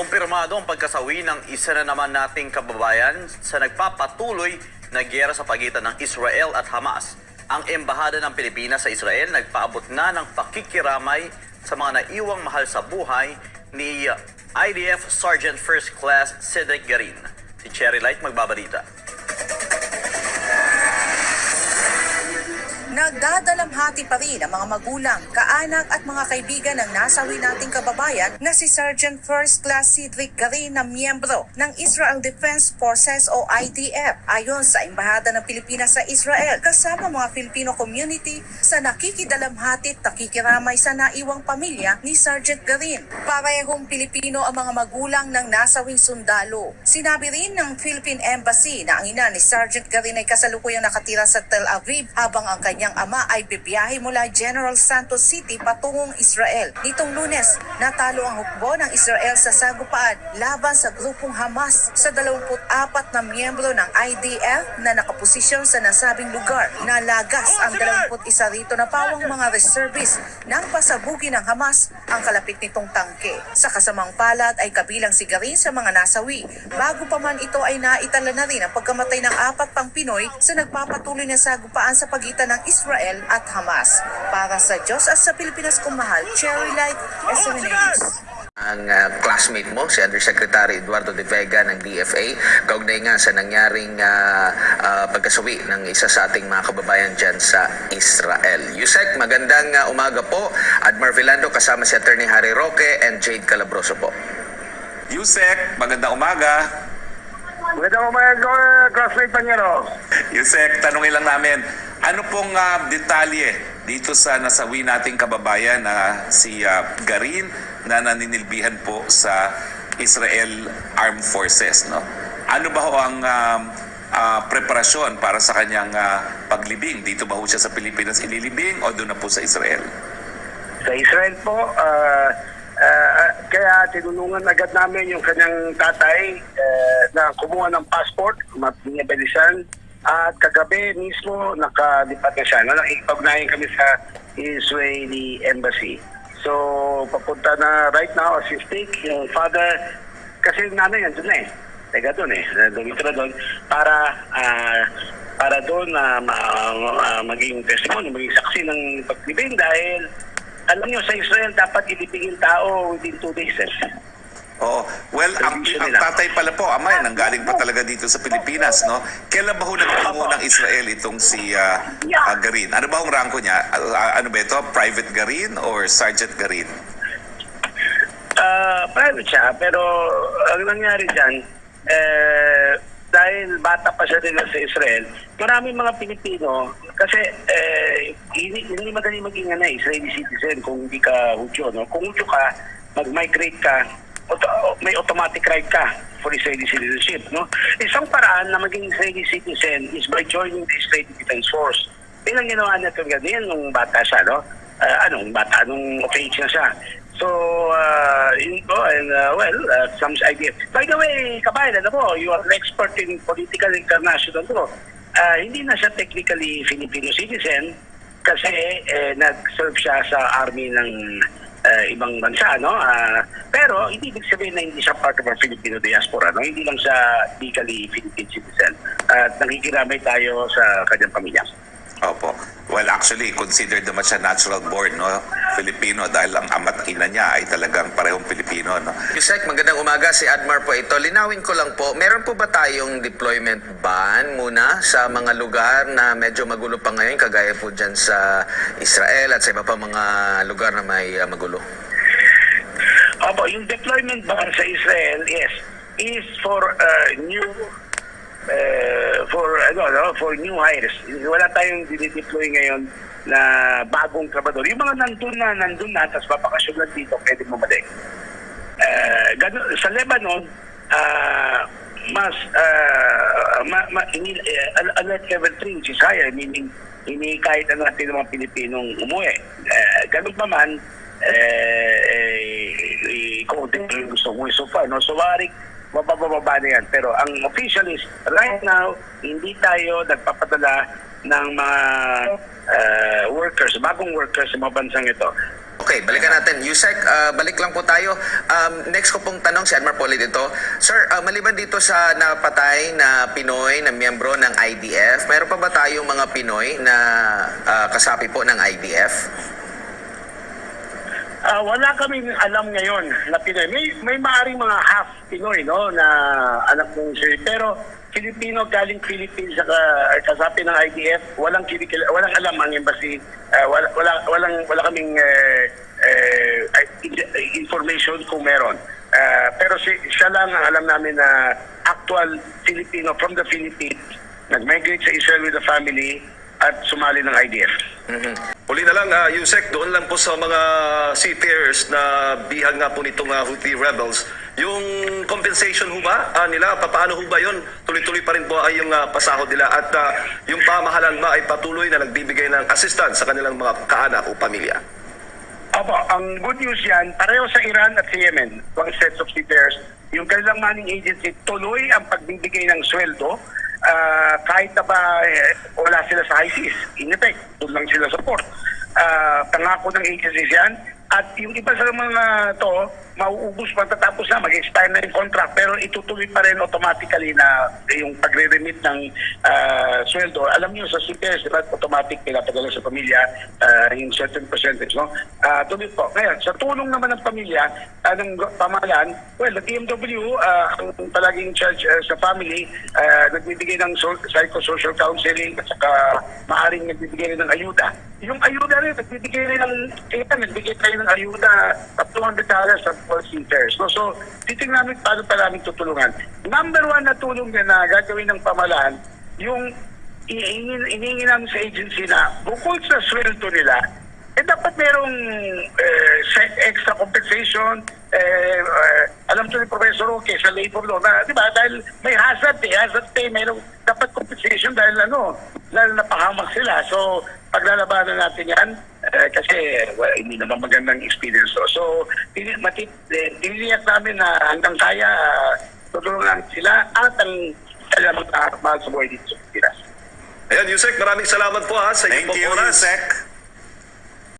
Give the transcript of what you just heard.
Kumpirmado ang pagkasawi ng isa na naman nating kababayan sa nagpapatuloy na giyera sa pagitan ng Israel at Hamas. Ang Embahada ng Pilipinas sa Israel nagpaabot na ng pakikiramay sa mga naiwang mahal sa buhay ni IDF Sergeant First Class Cedric Garin. Si Cherry Light magbabalita. Nagdadalamhati pa rin ang mga magulang, kaanak at mga kaibigan ng nasawi nating kababayan na si Sergeant First Class Cedric Garin na miyembro ng Israel Defense Forces o IDF ayon sa Embahada ng Pilipinas sa Israel kasama mga Filipino community sa nakikidalamhati at nakikiramay sa naiwang pamilya ni Sergeant Garin. Parehong Pilipino ang mga magulang ng nasawing sundalo. Sinabi rin ng Philippine Embassy na ang ina ni Sergeant Garin ay kasalukuyang nakatira sa Tel Aviv habang ang kanyang ama ay bibiyahe mula General Santos City patungong Israel. Nitong lunes, natalo ang hukbo ng Israel sa sagupaan laban sa grupong Hamas sa 24 na miyembro ng IDF na nakaposisyon sa nasabing lugar. Nalagas ang 21 rito na pawang mga reservists nang pasabugi ng Hamas ang kalapit nitong tangke. Sa kasamang palad ay kabilang si Garin sa mga nasawi. Bago pa man ito ay naitala na rin ang pagkamatay ng apat pang Pinoy sa nagpapatuloy na sagupaan sa pagitan ng Israel at Hamas. Para sa Diyos at sa Pilipinas kung mahal, Cherry Light, SMN News. ang ah, classmate mo, si Undersecretary Eduardo De Vega ng DFA, kaugnay nga sa nangyaring ah, ah, pagkasawi ng isa sa ating mga kababayan dyan sa Israel. Yusek, magandang ah, umaga po. Admar Vilando kasama si Attorney Harry Roque and Jade Calabroso po. Yusek, magandang umaga. Magandang umaga, classmate Panyero. Yusek, tanongin lang namin, ano pong ah, detalye dito sa nasawi nating kababayan na si ah, Garin na naninilbihan po sa Israel Armed Forces, no? Ano ba ho ang um, ah, preparasyon para sa kanyang ah, paglibing? Dito ba ho siya sa Pilipinas ililibing o doon na po sa Israel? Sa Israel po, ah, ah, kaya tinulungan agad namin yung kanyang tatay eh, na kumuha ng passport, mapinabilisan, at kagabi mismo nakalipat na siya. No? Nakikipagnayan kami sa Israeli Embassy. So, papunta na right now, as we speak, yung father, kasi nanay nandun na eh. Teka doon eh, dumito na doon, para ah, para doon na ma- ah, maging testimony, maging saksi ng paglibing dahil alam nyo, sa Israel dapat ilibingin tao within two days. Eh. Oo. Well, ang, ang tatay pala po, ama, nang galing pa talaga dito sa Pilipinas, no? Kailan ba ho nagtungo ng Israel itong si ah, ah, Garin? Ano ba ang ranko niya? Ah, ano ba ito? Private Garin or Sergeant Garin? Ah, private siya, pero ang nangyari dyan, eh, dahil bata pa siya din sa Israel, maraming mga Pilipino, kasi eh, hindi, hindi madali maging ano, Israeli citizen kung hindi ka Hudyo. No? Kung Hudyo ka, mag-migrate ka, may automatic right ka for Israeli citizenship. No? Isang paraan na maging Israeli citizen is by joining the Israeli Defense Force. Yun ang ginawa niya ito ganyan nung bata siya, no? Ah, anong bata, nung of na siya. So, uh, yun po, and uh, well, uh, some idea. By the way, kabayan, ano po, you are an expert in political international law. Uh, hindi na siya technically Filipino citizen kasi eh, nag-serve siya sa army ng uh, ibang bansa, no? Ah, pero hindi ibig sabihin na hindi siya part of our Filipino diaspora, no? Hindi lang siya legally Philippine citizen. At nakikiramay tayo sa kanyang pamilya. Opo. Well, actually, considered naman siya natural born, no? Filipino dahil ang ama't ina niya ay talagang parehong Pilipino, no? Yusek, magandang umaga. Si Admar po ito. Linawin ko lang po, meron po ba tayong deployment ban muna sa mga lugar na medyo magulo pa ngayon, kagaya po dyan sa Israel at sa iba pa mga lugar na may ah, magulo? Opo, yung deployment ban sa Israel, yes, is for uh, new uh, for ano no, for new hires. Wala tayong dinideploy ngayon na bagong trabador. Yung mga nandun na, nandun na, tapos papakasyon lang dito, pwede bumalik. Uh, ganun, sa Lebanon, uh, mas uh, ma, ma, ini, uh, alert level 3 which is higher, meaning hindi kahit na natin ng mga Pilipinong umuwi. Uh, ganun pa man, eh, eh, kung yung gusto mo so far, no? So, maaaring mabababa na yan. Pero ang official is, right now, hindi tayo nagpapadala ng mga uh, workers, bagong workers sa mga bansang ito. Okay, balikan natin. Yusek, ah, balik lang po tayo. Um, next ko pong tanong, si Anmar po ulit ito. Sir, ah, maliban dito sa napatay na Pinoy na miyembro ng IDF, mayroon pa ba tayong mga Pinoy na ah, kasapi po ng IDF? Ah, wala kaming alam ngayon na Pinoy. May, may maaaring mga half Pinoy, no, na anak ng sir. Pero Filipino galing Philippines sa kasapi ng IDF, walang kinikil, walang alam ang embassy. Ah, wala, wala, walang, wala kaming eh, eh, information kung meron. Ah, pero si, siya lang ang alam namin na actual Filipino from the Philippines, nag-migrate sa Israel with the family at sumali ng IDF. Uli na lang, uh, Yusek, doon lang po sa mga seafarers na bihag nga po nitong uh, Houthi rebels, yung compensation ho ba ah, nila, paano ho ba yun? Tuloy-tuloy pa rin po ay yung ah, pasahod nila at ah, yung pamahalan ba ay patuloy na nagbibigay ng assistance sa kanilang mga kaanak o pamilya? Opo, ang good news yan, pareho sa Iran at sa Yemen, one sets of seafarers, yung kanilang manning agency tuloy ang pagbibigay ng sweldo ah, kahit na ba eh, wala sila sa seas. In effect, doon lang sila sa port. Ah, pangako ng agencies yan. At yung iba sa mga to, mauubos matatapos na, mag-expire na yung contract, pero itutuloy pa rin automatically na yung pagre-remit ng ah, sweldo. Alam niyo sa CPS, di ba, automatic pinapadala sa pamilya ah, yung certain percentage, no? Ah, tuloy po. Ngayon, sa tulong naman ng pamilya, ah, ng pamahalaan, well, the DMW, ah, ang palaging charge ah, sa family, ah, nagbibigay ng so- psychosocial counseling at saka maaaring nagbibigay ng ayuda. Yung ayuda rin, nagbibigay rin ng, eh, nagbigay tayo ng ayuda at $200 sa all seaters. No? So, titingnan namin paano pa namin tutulungan. Number one na tulong din na gagawin ng pamalaan, yung iingin, iningi namin sa agency na bukod sa sweldo nila, eh dapat merong eh, extra compensation, eh, eh, alam to ni Professor Roque sa labor law na, di ba, dahil may hazard eh, hazard pay, merong dapat compensation dahil ano, dahil napahamak sila. So, paglalabanan natin yan, eh, kasi well, hindi naman magandang experience. So, so tini- mati- eh, tiniliyak namin na hanggang kaya uh, tutulungan sila at ang kailangan magkakapahal sa buhay dito sa Pilipinas. Ayan, Yusek, maraming salamat po ha sa Thank inyong you, oras. Yusek.